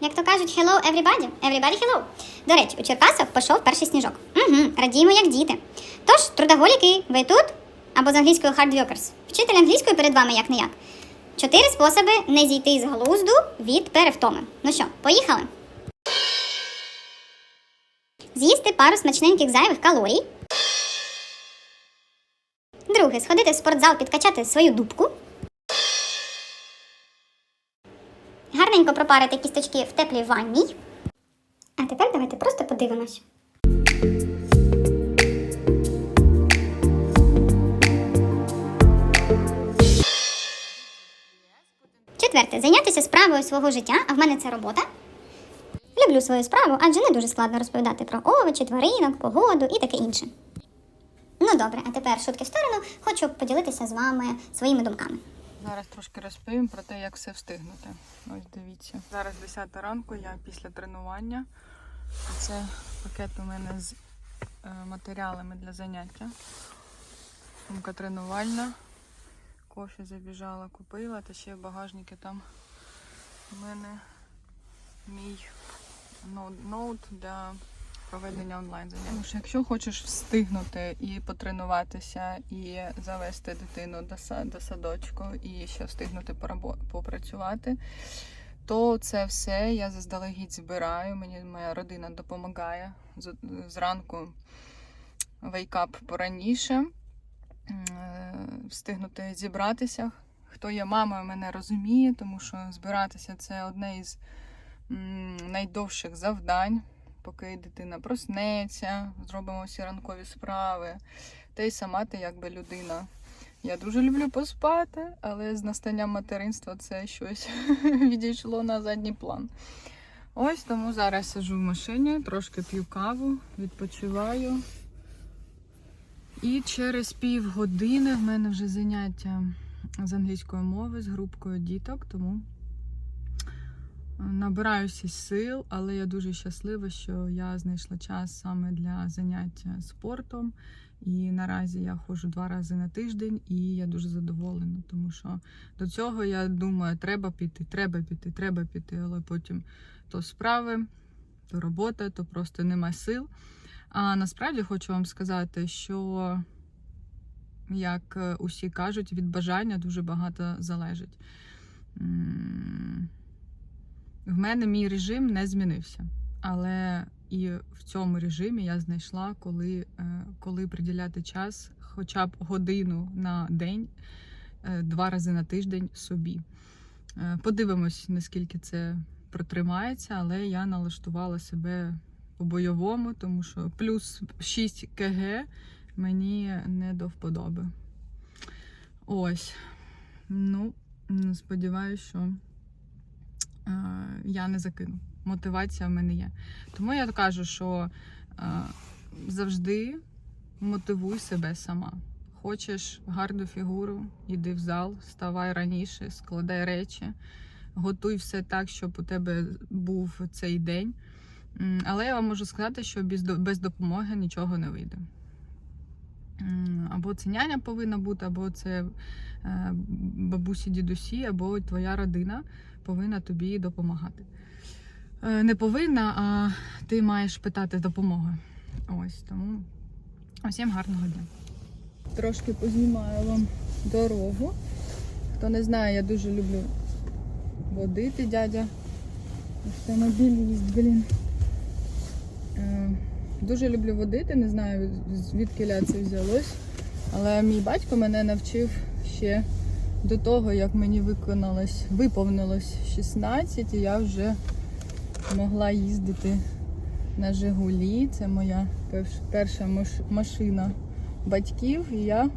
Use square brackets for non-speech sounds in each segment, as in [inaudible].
Як то кажуть, hello everybody, everybody hello. До речі, у Черкасах пішов перший сніжок. Угу, радіємо як діти. Тож, трудоголіки, ви тут? Або з англійською hard workers. Вчитель англійської перед вами як не як. Чотири способи не зійти з глузду від перевтоми. Ну що, поїхали? З'їсти пару смачненьких зайвих калорій. Друге, сходити в спортзал, підкачати свою дубку. Гарненько пропарити кісточки в теплій ванній. А тепер давайте просто подивимось. Четверте, зайнятися справою свого життя, а в мене це робота. Люблю свою справу, адже не дуже складно розповідати про овочі, тваринок, погоду і таке інше. Ну добре, а тепер шутки в сторону, хочу поділитися з вами своїми думками. Зараз трошки розповім про те, як все встигнути. Ось дивіться. Зараз 10 ранку, я після тренування. Це пакет у мене з е, матеріалами для заняття. Сумка тренувальна. Кофе забіжала, купила, та ще в багажнику там у мене мій ноут для проведення онлайн занять. Тому що якщо хочеш встигнути і потренуватися, і завести дитину до, са- до садочку, і ще встигнути попрацювати, то це все я заздалегідь збираю. Мені моя родина допомагає зранку вейкап пораніше, е, встигнути зібратися. Хто є мамою, мене розуміє, тому що збиратися це одне із найдовших завдань, поки дитина проснеться, зробимо всі ранкові справи. Та й сама ти якби людина. Я дуже люблю поспати, але з настанням материнства це щось [laughs] відійшло на задній план. Ось тому зараз сиджу в машині, трошки п'ю каву, відпочиваю. І через півгодини в мене вже заняття з англійської мови з групкою діток, тому набираюся сил, але я дуже щаслива, що я знайшла час саме для заняття спортом. І наразі я ходжу два рази на тиждень, і я дуже задоволена, тому що до цього я думаю, треба піти, треба піти, треба піти, але потім то справи, то робота, то просто нема сил. А насправді хочу вам сказати, що, як е, усі кажуть, від бажання дуже багато залежить. В мене мій режим не змінився. Але і в цьому режимі я знайшла, коли, е, коли приділяти час хоча б годину на день, е, два рази на тиждень собі. Е, Подивимось, наскільки це протримається, але я налаштувала себе по-бойовому, тому що плюс 6 кг мені не до вподоби. Ось. Ну, сподіваюся, що я не закину. Мотивація в мене є. Тому я кажу, що е, завжди мотивуй себе сама. Хочеш гарну фігуру, йди в зал, вставай раніше, складай речі, готуй все так, щоб у тебе був цей день. Але я вам можу сказати, що без допомоги нічого не вийде. Або це няня повинна бути, або це е, бабусі, дідусі, або твоя родина повинна тобі допомагати. Е, Не повинна, а ти маєш питати допомоги. Ось тому усім гарного дня. Трошки познімаю вам дорогу. Хто не знає, я дуже люблю водити дядя. Автомобіліст, блін. Е, Дуже люблю водити, не знаю звідки ля це взялось. Але мій батько мене навчив ще до того, як мені виконалось, виповнилось 16, і я вже могла їздити на Жигулі. Це моя перша машина батьків. І я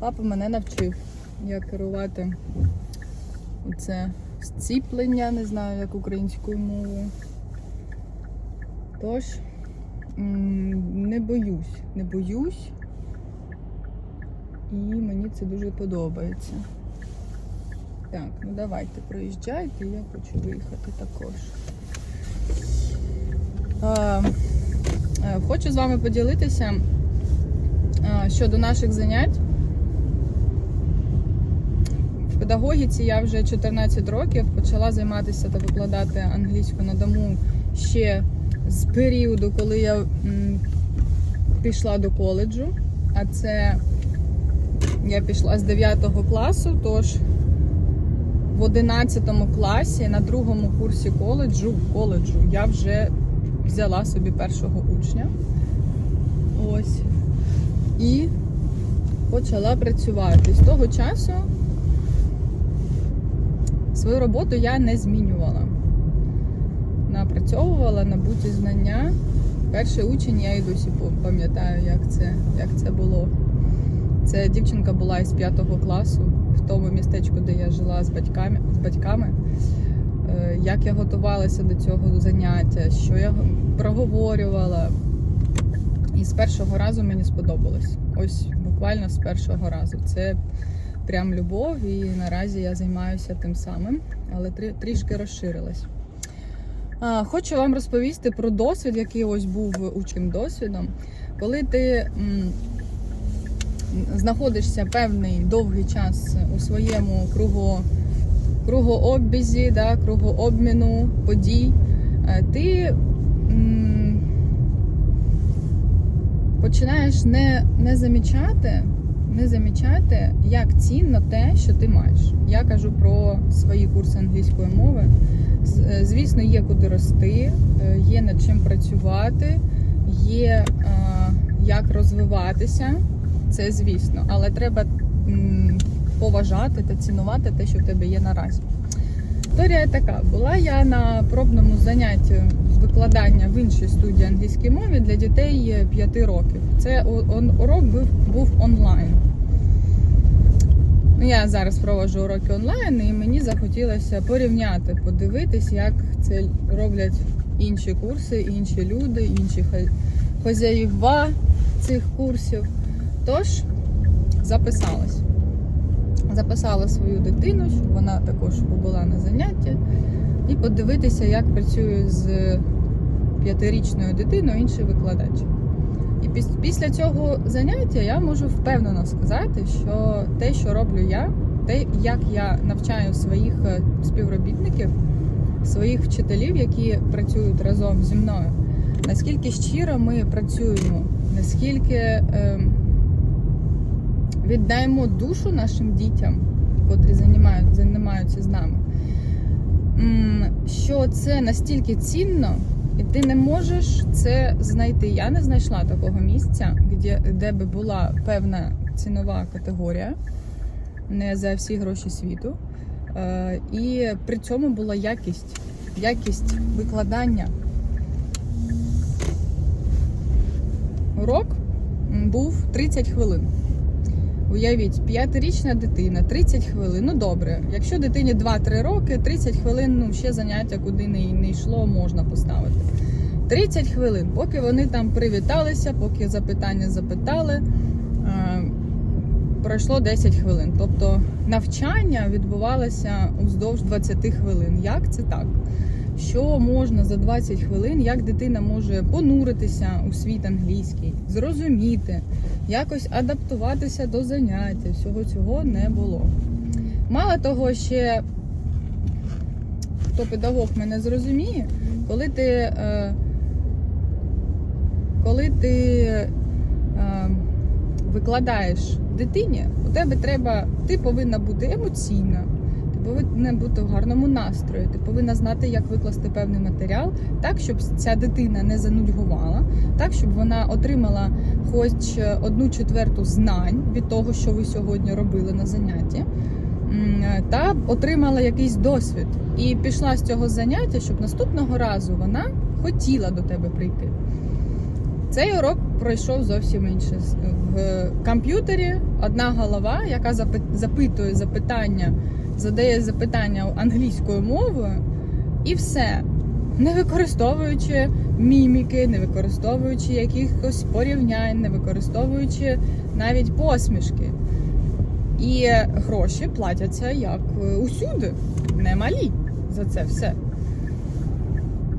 папа мене навчив, як керувати це зціплення, не знаю, як українською мовою. Тож не боюсь, не боюсь. І мені це дуже подобається. Так, ну давайте проїжджайте, я хочу виїхати також. Е, хочу з вами поділитися е, щодо наших занять. В педагогіці я вже 14 років почала займатися та викладати англійську на дому ще з періоду, коли я пішла до коледжу. А це я пішла з 9 класу, тож в 11 класі на другому курсі коледжу, коледжу я вже взяла собі першого учня. Ось. І почала працювати. З того часу свою роботу я не змінювала. Напрацьовувала, набуті знання. Перший учень я і досі пам'ятаю, як це, як це було. Це дівчинка була із 5 класу в тому містечку, де я жила з батьками. З батьками. Е, Як я готувалася до цього заняття, що я проговорювала. І з першого разу мені сподобалось. Ось буквально з першого разу. Це прям любов, і наразі я займаюся тим самим, але трішки розширилась. Хочу вам розповісти про досвід, який ось був учим досвідом. Коли ти знаходишся певний довгий час у своєму кругу, кругообізі, да, кругообміну подій, е, ти м, починаєш не, не замічати, не замічати, як цінно те, що ти маєш. Я кажу про свої курси англійської мови. Е, Звісно, є куди рости, е, є над чим працювати, є як розвиватися. Це звісно, але треба поважати та цінувати те, що в тебе є наразі. Історія така: була я на пробному занятті з викладання в іншій студії англійської мови для дітей 5 років. Це урок був, був онлайн. Ну, я зараз проводжу уроки онлайн, і мені захотілося порівняти, подивитись, як це роблять інші курси, інші люди, інші хазяїва цих курсів. Тож записалась. Записала свою дитину, щоб вона також побула на занятті, і подивитися, як працює з п'ятирічною дитиною інший викладач. І піс- після цього заняття я можу впевнено сказати, що те, що роблю я, те, як я навчаю своїх е, співробітників, своїх вчителів, які працюють разом зі мною, наскільки щиро ми працюємо, наскільки е, віддаємо душу нашим дітям, котрі займають, займаються з нами, що це настільки цінно, і ти не можеш це знайти. Я не знайшла такого місця, де, би була певна цінова категорія, не за всі гроші світу. Е, і при цьому була якість, якість викладання. Урок був 30 хвилин. Уявіть, п'ятирічна дитина, 30 хвилин. Ну добре, якщо дитині 2-3 роки, 30 хвилин, ну ще заняття, куди не, не йшло, можна поставити. 30 хвилин, поки вони там привіталися, поки запитання запитали, е, пройшло 10 хвилин. Тобто навчання відбувалося уздовж 20 хвилин. Як це так? Що можна за 20 хвилин, як дитина може понуритися у світ англійський, зрозуміти, якось адаптуватися до заняття. Всього цього не було. Мало того, ще хто педагог мене зрозуміє, коли ти, е, коли ти е, викладаєш дитині, у тебе треба, ти повинна бути емоційна, повинна бути в гарному настрої, ти повинна знати, як викласти певний матеріал, так, щоб ця дитина не занудьгувала, так, щоб вона отримала хоч одну четверту знань від того, що ви сьогодні робили на занятті, та отримала якийсь досвід. І пішла з цього заняття, щоб наступного разу вона хотіла до тебе прийти. Цей урок пройшов зовсім інше. В комп'ютері одна голова, яка запи- запитує запитання, задає запитання англійською мовою, і все. Не використовуючи міміки, не використовуючи якихось порівнянь, не використовуючи навіть посмішки. І гроші платяться як усюди, немалі за це все.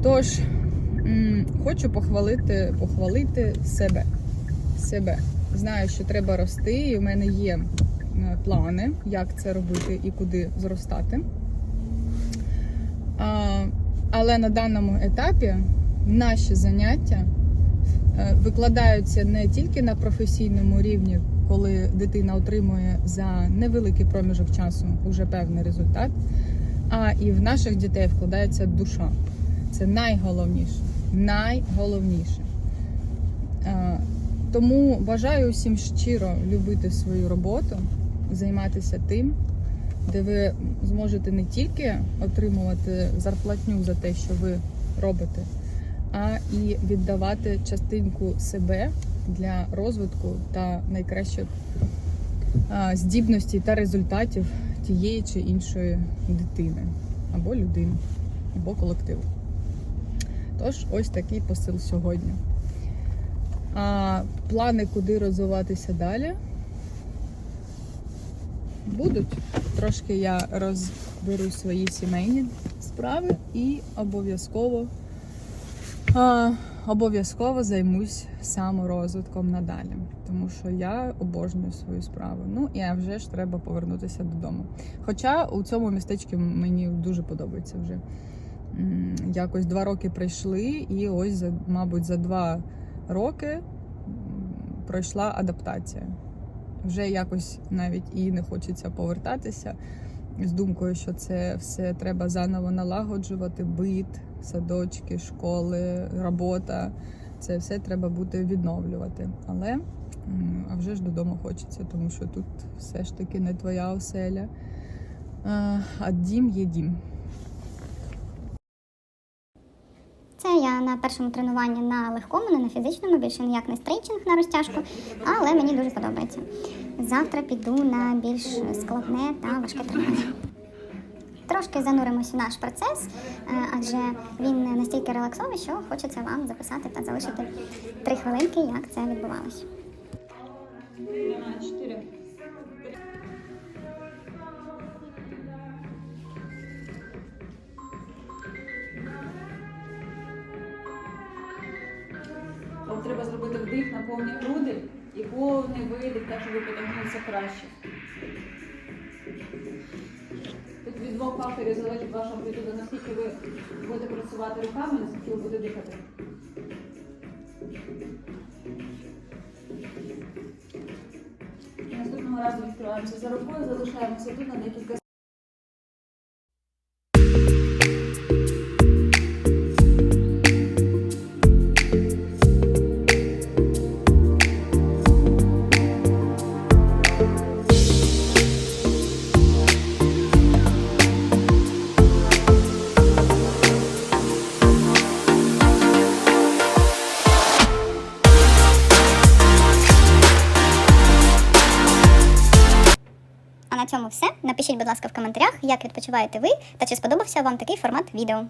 Тож, хочу похвалити, похвалити себе. себе. Знаю, що треба рости, і в мене є плани, як це робити і куди зростати. Але на даному етапі наші заняття е, викладаються не тільки на професійному рівні, коли дитина отримує за невеликий проміжок часу уже певний результат, а і в наших дітей вкладається душа. Це найголовніше. Найголовніше. Е, Тому бажаю усім щиро любити свою роботу, займатися тим, де ви зможете не тільки отримувати зарплатню за те, що ви робите, а і віддавати частинку себе для розвитку та найкращих здібностей та результатів тієї чи іншої дитини, або людини, або колективу. Тож, ось такий посил сьогодні. А плани, куди розвиватися далі, будуть. Трошки я розберу свої сімейні справи і обов'язково обов'язково займусь саморозвитком надалі, тому що я обожнюю свою справу. Ну і а вже ж треба повернутися додому. Хоча у цьому містечку мені дуже подобається вже. Якось два роки пройшли, і ось, мабуть, за два роки пройшла адаптація. Вже якось навіть і не хочеться повертатися з думкою, що це все треба заново налагоджувати, бит, садочки, школи, робота. Це все треба буде відновлювати. Але а вже ж додому хочеться, тому що тут все ж таки не твоя оселя. А, дім є дім. Це я на першому тренуванні на легкому, не на фізичному, більше ніяк не стрейчинг на розтяжку, але мені дуже подобається. Завтра піду на більш складне та важке тренування. Трошки зануримось у наш процес, е, адже він настільки релаксовий, що хочеться вам записати та залишити три хвилинки, як це відбувалось. Повні груди і повний видих, так щоб ви потягнулися краще. Тут від двох факторів залежить ваша амплітуда, наскільки ви будете працювати руками, наскільки ви будете дихати. Наступного разу відкриваємося за рукою, залишаємося тут на декілька Напишіть, будь ласка, в коментарях, як відпочиваєте ви та чи сподобався вам такий формат відео.